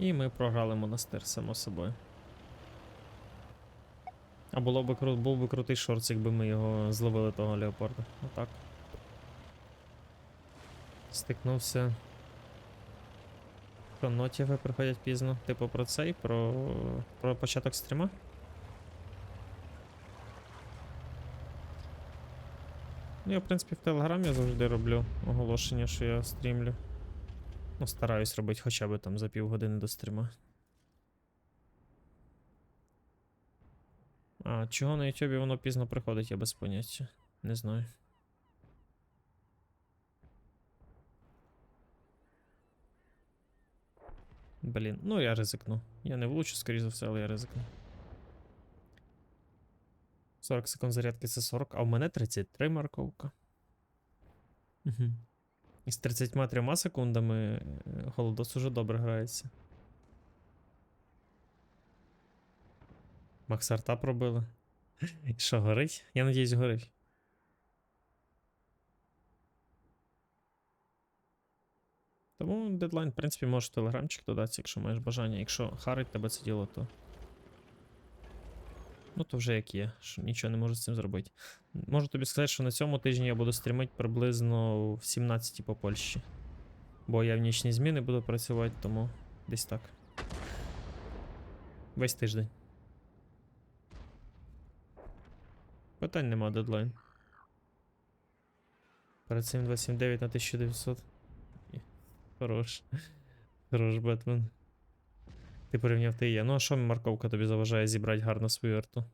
І ми програли монастир, само собою. А було б кру... був би крутий шорт, якби ми його зловили того леопарда. Отак. Стикнувся. Про нотіви приходять пізно. Типу про цей, про, про початок стріма. Ну, я, в принципі, в Телеграмі завжди роблю оголошення, що я стрімлю. Ну, стараюсь робити хоча б там за півгодини до стріма. А, чого на Ютубі воно пізно приходить, я без поняття. Не знаю. Блін, ну я ризикну. Я не влучу, скоріш за все, але я ризикну. 40 секунд зарядки це 40, а в мене 33 марковка. Угу. І з 33 секундами е, Голодос уже добре грається. Максарта пробили. І що, горить? Я надіюсь, горить. Тому дедлайн, в принципі, можеш телеграмчик додати, якщо маєш бажання. Якщо харить тебе це діло, то. Ну, то вже як є, що нічого не можу з цим зробити. Можу тобі сказати, що на цьому тижні я буду стрімити приблизно в 17 по Польщі. Бо я в нічні зміни буду працювати, тому десь так. Весь тиждень. Питань нема дедлайн. Перед цим 279 на 1900. Хорош. Хорош, Бетмен. Ти порівняв ти я. Ну а що морковка тобі заважає зібрати гарно свою арту?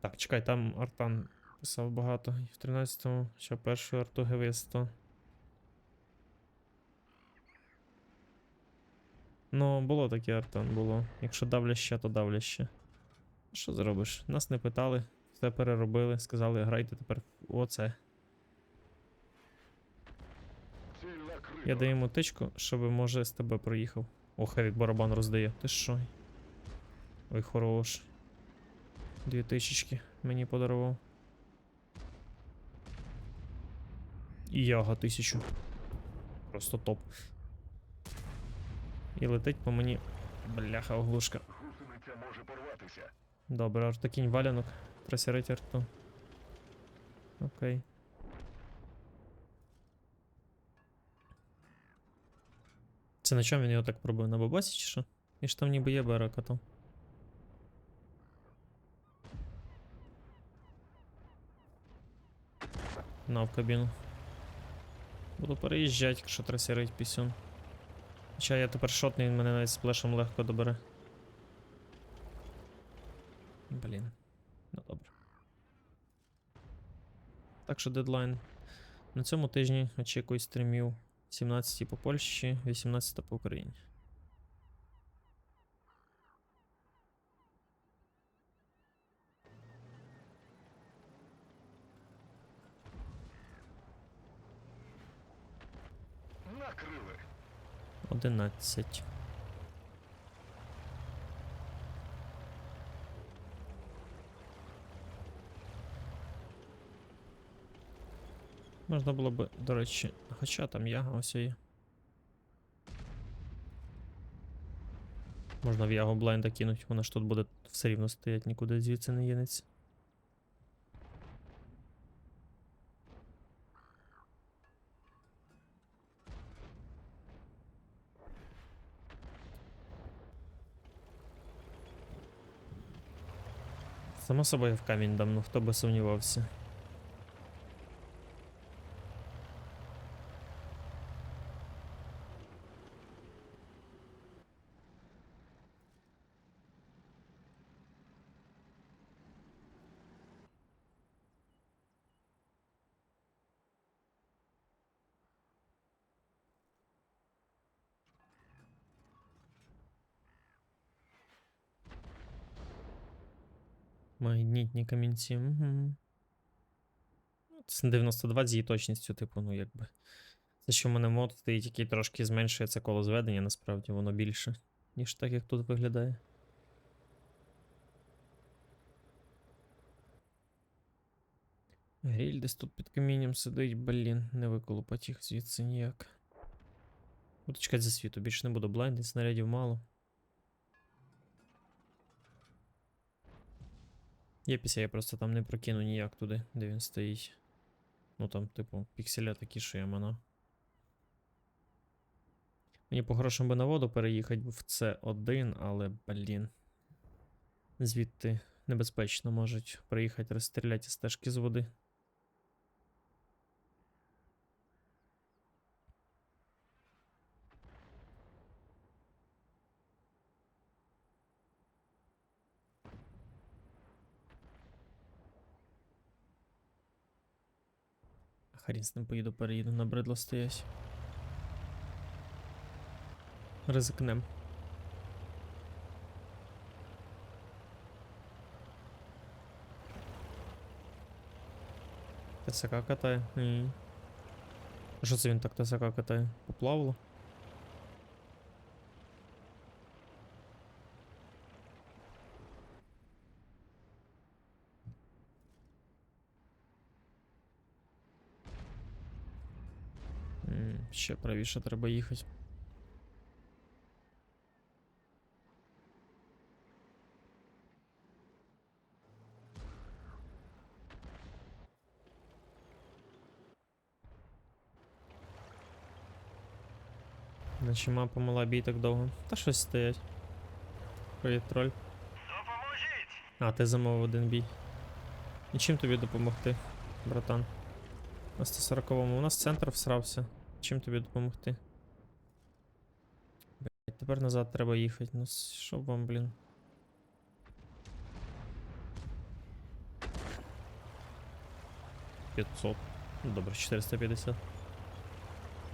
Так, чекай, там Артан писав багато. І в 13-му ще першу арту 100. Ну, було таке Артан, було. Якщо давляще, то давляще. Що зробиш? Нас не питали, все переробили, сказали, грайте тепер оце. Я даю йому тичку, щоб може з тебе проїхав. О, Хевік барабан роздає. Ти що? Ой, хорош. Дві тисячки мені подарував. І яга тисячу. Просто топ. І летить по мені. Бляха, оглушка. Може порватися. Добре, артокінь валянок. Просірить арту. Окей. Це на чому він його так пробив? На бабасі чи що? І ж там ніби є берека там. На в кабіну. Буду переїжджати, якщо трасірить пісюн. Хоча я тепер шотний, він мене навіть сплешем легко добере. Блін. Ну добре. Так що дедлайн. На цьому тижні очікую стрімів 17 по Польщі, 18 по Україні. Накрили. 11. Можна було б, до речі, хоча там яга ось є. Можна в ягу блайнда кинуть, вона ж тут буде все рівно стоять, нікуди звідси не їнеться. Само собою в камінь дам, ну хто би сумнівався. Магнітні камінці. Угу. 92 з її точністю, типу, ну якби. Це що в мене мод стоїть, який трошки зменшує це коло зведення, насправді воно більше, ніж так, як тут виглядає. Гріль десь тут під камінням сидить, блін, не виколупать їх звідси ніяк. Буду чекати за світу, більше не буду блайндити, снарядів мало. Є після, я просто там не прокину ніяк туди, де він стоїть. Ну там, типу, пікселя такі, що я мана. Мені по грошам би на воду переїхати в С1, але, блін. Звідти небезпечно можуть приїхати розстріляти стежки з води. Хрін з ним поїду, переїду, на бридло стоять. Ризикнем. ТСК катає. Що це він так ТСК катає? Поплавало? Ще правіше треба їхати. Наче мапа мала бій так довго. Та щось стоять. Привіт, троль. Допоможіть! А, ти замовив один бій. І чим тобі допомогти, братан? На 140-му. У нас центр всрався. Чим тобі допомогти? Блять, тепер назад треба їхати. Ну що вам, блін? П'ятсот. Ну добре, 450.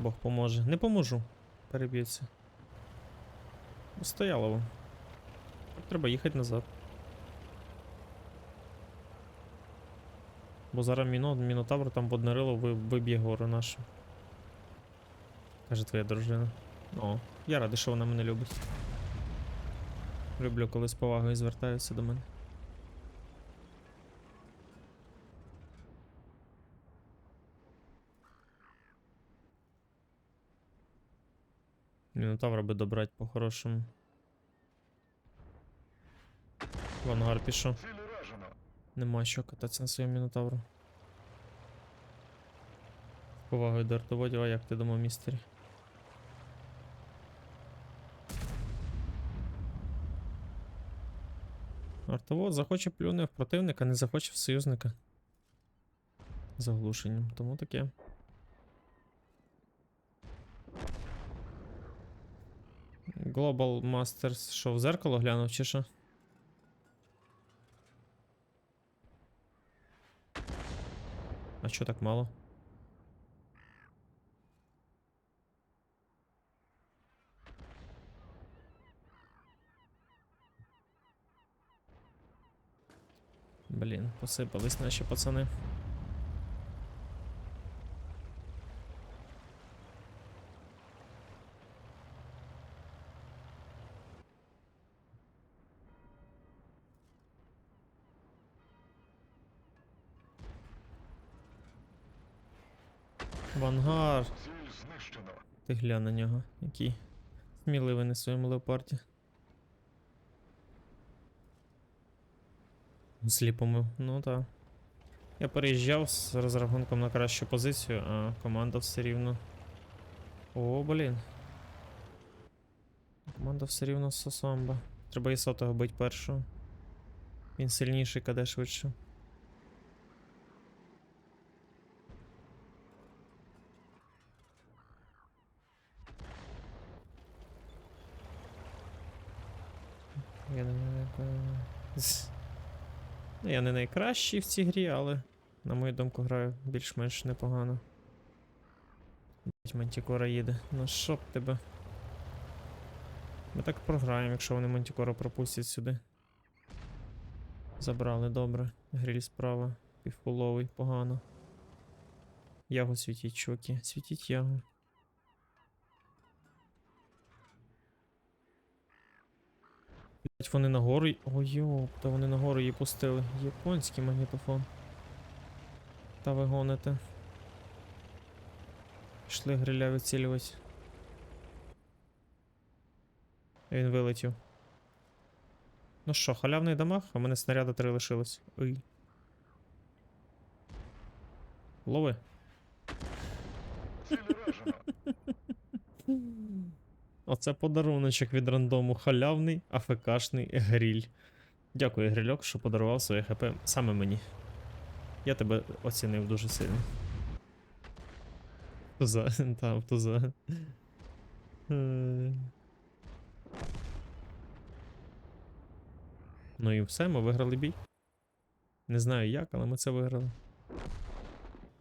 Бог поможе. Не поможу. Переб'ється. Ну, Стояло вам. Треба їхати назад. Бо зараз міно, мінотавр там воднерило ви, виб'є гору нашу. Каже твоя дружина. О, я радий, що вона мене любить. Люблю, коли з повагою звертаються до мене. Мінотавра би добрать по-хорошому. В ангар пішов. Нема що кататися на своєму мінотавру. Повагою до артоводів, а як ти думав, містері? Артовод захоче плюне в противника, не захоче в союзника. З оглушенням, тому таке. Global Masters що, в зеркало глянув чи що? А чё так мало? Блін, посипались наші пацани. В ангар. Ціль знищено. Ти глянь на нього, який сміливий на своєму леопарді. Сліпому, ну так. Я переїжджав з розрахунком на кращу позицію, а команда все рівно. О, блін. Команда все рівно сосамба. Треба і сотого бить першого. Він сильніший, каде швидше. Я не З- Ну, я не найкращий в цій грі, але, на мою думку, граю більш-менш непогано. Блять, Мантікора їде. Ну що б тебе. Ми так програємо, якщо вони Мантікора пропустять сюди. Забрали, добре. Гриль справа. Півполовий, погано. Ягу світіть, чуваки. Світіть ягу. Вони нагору. Ой, йопта, вони нагору її пустили. Японський магнітофон. Та ви гоните. Пішли гриля вицілювати. Він вилетів. Ну що, халявний дамаг, а в мене снаряда три лишилось. Ой. Лови. Оце подаруночок від рандому. Халявний АФКшний гріль. Дякую, грильок, що подарував своє ХП саме мені. Я тебе оцінив дуже сильно. Туза, та, туза. Е. Ну і все, ми виграли бій. Не знаю як, але ми це виграли.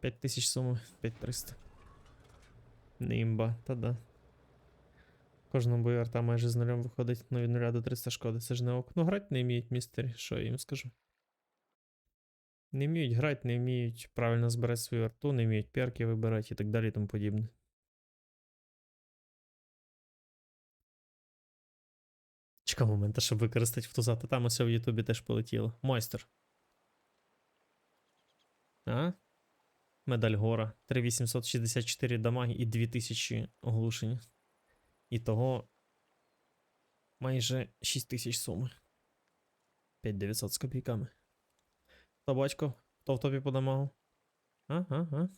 5000 суми, 5300. Не та да. Кожному бою майже з нулем виходить, ну від 0 до 300 шкоди. Це ж не ок. Ну грати не вміють містері, що я їм скажу. Не вміють грати, не вміють правильно збирати свою арту, не вміють перки вибирати і так далі і тому подібне. Чекав момента, щоб використати втузати. Там усе в Ютубі теж полетіло. Майстер. А? Медаль Гора. 3864 дамаги і 2000 оглушення. І того майже 6 тисяч суми. 5900 з копійками. Та батько? Хто в топі подамагу? Ага, А, а, а.